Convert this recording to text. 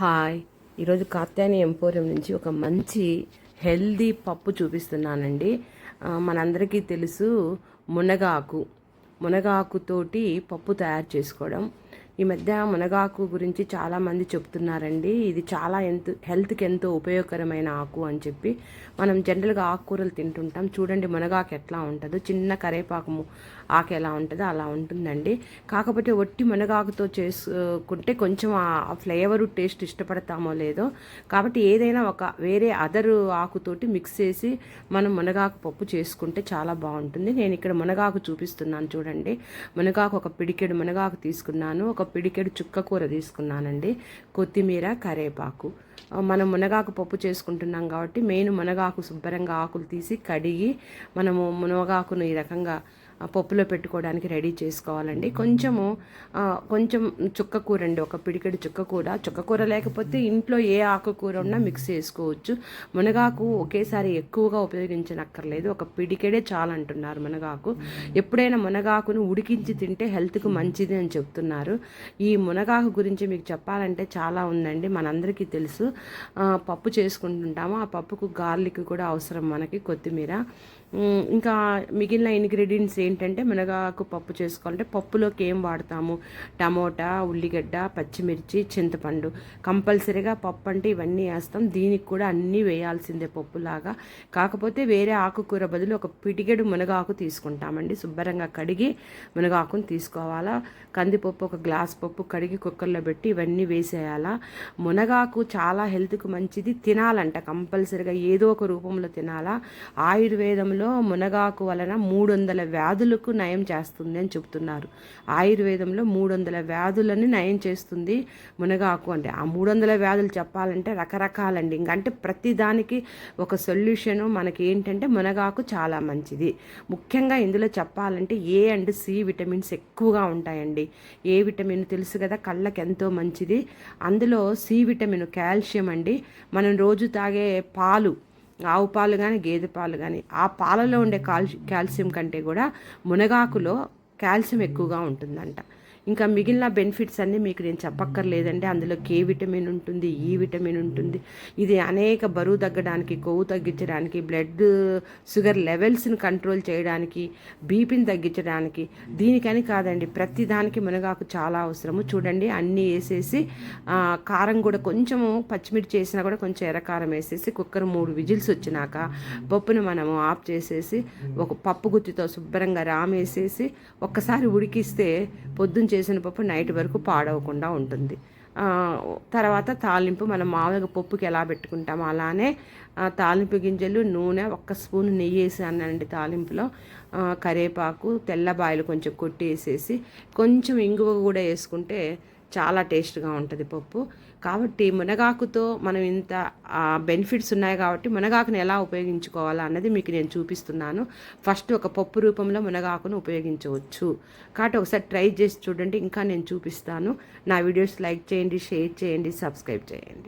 Hi. ఈరోజు Katyani emporium నుంచి ఒక మంచి హెల్దీ పప్పు చూపిస్తున్నానండి. మనందరికీ తెలుసు మునగాకు. మునగాకుతోటి పప్పు తయారు చేసుకోవడం ఈ మధ్య మునగాకు గురించి చాలామంది చెప్తున్నారండి. ఇది చాలా ఎంత హెల్త్కి ఎంతో ఉపయోగకరమైన ఆకు అని చెప్పి. మనం జనరల్గా ఆకుకూరలు తింటుంటాం. చూడండి మునగాకు ఎట్లా ఉంటుందో. చిన్న కరేపాకు ఆకు ఎలా ఉంటుందో అలా ఉంటుందండి. కాకపోతే ఒట్టి మునగాకుతో చేసుకుంటే కొంచెం ఆ ఫ్లేవరు టేస్ట్ ఇష్టపడతామో లేదో. కాబట్టి ఏదైనా ఒక వేరే అదర్ ఆకుతోటి మిక్స్ చేసి మనం మునగాకు పప్పు చేసుకుంటే చాలా బాగుంటుంది. నేను ఇక్కడ మునగాకు చూపిస్తున్నాను చూడండి. మునగాకు ఒక పిడికెడు మునగాకు తీసుకున్నాను. ఒక పిడికెడు చుక్క కూర తీసుకున్నానండి. కొత్తిమీర కరేపాకు. మనం మునగాకు పప్పు చేసుకుంటున్నాం కాబట్టి మెయిన్ మునగాకు శుభ్రంగా ఆకులు తీసి కడిగి మనము మునగాకును ఈ రకంగా పప్పులో పెట్టుకోవడానికి రెడీ చేసుకోవాలండి. కొంచెము కొంచెం చుక్క కూర అండి ఒక పిడికెడు చుక్క కూర. చుక్క కూర లేకపోతే ఇంట్లో ఏ ఆకుకూర ఉన్నా మిక్స్ చేసుకోవచ్చు. మునగాకు ఒకేసారి ఎక్కువగా ఉపయోగించనక్కర్లేదు. ఒక పిడికెడే చాలంటున్నారు మునగాకు. ఎప్పుడైనా మునగాకును ఉడికించి తింటే హెల్త్కు మంచిది అని చెప్తున్నారు. ఈ మునగాకు గురించి మీకు చెప్పాలంటే చాలా ఉందండి. మనందరికీ తెలుసు. పప్పు చేసుకుంటుంటాము. ఆ పప్పుకు గార్లిక్ కూడా అవసరం మనకి కొత్తిమీర. ఇంకా మిగిలిన ఇంగ్రీడియంట్స్ ఏంటంటే మునగాకు పప్పు చేసుకోవాలంటే పప్పులోకి ఏం వాడతాము? టమోటా ఉల్లిగడ్డ పచ్చిమిర్చి చింతపండు. కంపల్సరీగా పప్పు అంటే ఇవన్నీ వేస్తాం. దీనికి కూడా అన్నీ వేయాల్సిందే పప్పులాగా. కాకపోతే వేరే ఆకుకూర బదులు ఒక పిటికెడు మునగాకు తీసుకుంటామండి. శుభ్రంగా కడిగి మునగాకును తీసుకోవాలా? కందిపప్పు ఒక గ్లాస్ పప్పు కడిగి కుక్కర్లో పెట్టి ఇవన్నీ వేసేయాలా? మునగాకు చాలా హెల్త్కు మంచిది. తినాలంట కంపల్సరీగా. ఏదో ఒక రూపంలో తినాలా? ఆయుర్వేదంలో మునగాకు వలన మూడు వందల వ్యాధులకు నయం చేస్తుంది అని చెబుతున్నారు. ఆయుర్వేదంలో మూడు వందల వ్యాధులని నయం చేస్తుంది మునగాకు అంటే. ఆ మూడు వందల వ్యాధులు చెప్పాలంటే రకరకాలండి. ఇంకంటే ప్రతి దానికి ఒక సొల్యూషను మనకి ఏంటంటే మునగాకు చాలా మంచిది. ముఖ్యంగా ఇందులో చెప్పాలంటే ఏ అండ్ సి విటమిన్స్ ఎక్కువగా ఉంటాయండి. ఏ విటమిన్ తెలుసు కదా కళ్ళకి ఎంతో మంచిది. అందులో సి విటమిన్ కాల్షియం అండి. మనం రోజు తాగే పాలు ఆవు పాలు కానీ గేదె పాలు కానీ ఆ పాలలో ఉండే కాల్షి కాల్షియం కంటే కూడా మునగాకులో కాల్షియం ఎక్కువగా ఉంటుందంట. ఇంకా మిగిలిన బెనిఫిట్స్ అన్నీ మీకు నేను చెప్పక్కర్లేదండి. అందులో కే విటమిన్ ఉంటుంది ఈ విటమిన్ ఉంటుంది. ఇది అనేక బరువు తగ్గడానికి కొవ్వు తగ్గించడానికి బ్లడ్ షుగర్ లెవెల్స్ని కంట్రోల్ చేయడానికి బీపీని తగ్గించడానికి దీనికని కాదండి. ప్రతి దానికి మునగాకు చాలా అవసరము. చూడండి అన్నీ వేసేసి కారం కూడా కొంచెము పచ్చిమిర్చి వేసినా కూడా కొంచెం ఎర్రకారం వేసేసి కుక్కర్ మూడు విజిల్స్ వచ్చినాక పప్పును మనము ఆఫ్ చేసేసి ఒక పప్పు గుత్తితో శుభ్రంగా రామేసేసి ఒక్కసారి ఉడికిస్తే పొద్దున్న చేసిన పప్పు నైట్ వరకు పాడవకుండా ఉంటుంది. తర్వాత తాలింపు మనం మామూలుగా పప్పుకి ఎలా పెట్టుకుంటామో అలానే తాలింపు గింజలు నూనె ఒక్క స్పూన్ నెయ్యి వేసానండి తాలింపులో. కరేపాకు తెల్లబాయలు కొంచెం కొట్టేసేసి కొంచెం ఇంగువ కూడా వేసుకుంటే చాలా టేస్ట్గా ఉంటుంది పప్పు. కాబట్టి మునగాకుతో మనం ఇంత బెనిఫిట్స్ ఉన్నాయి కాబట్టి మునగాకుని ఎలా ఉపయోగించుకోవాలా అన్నది మీకు నేను చూపిస్తున్నాను. ఫస్ట్ ఒక పప్పు రూపంలో మునగాకును ఉపయోగించవచ్చు. కాబట్టి ఒకసారి ట్రై చేసి చూడండి. ఇంకా నేను చూపిస్తాను. నా వీడియోస్ లైక్ చేయండి షేర్ చేయండి సబ్స్క్రైబ్ చేయండి.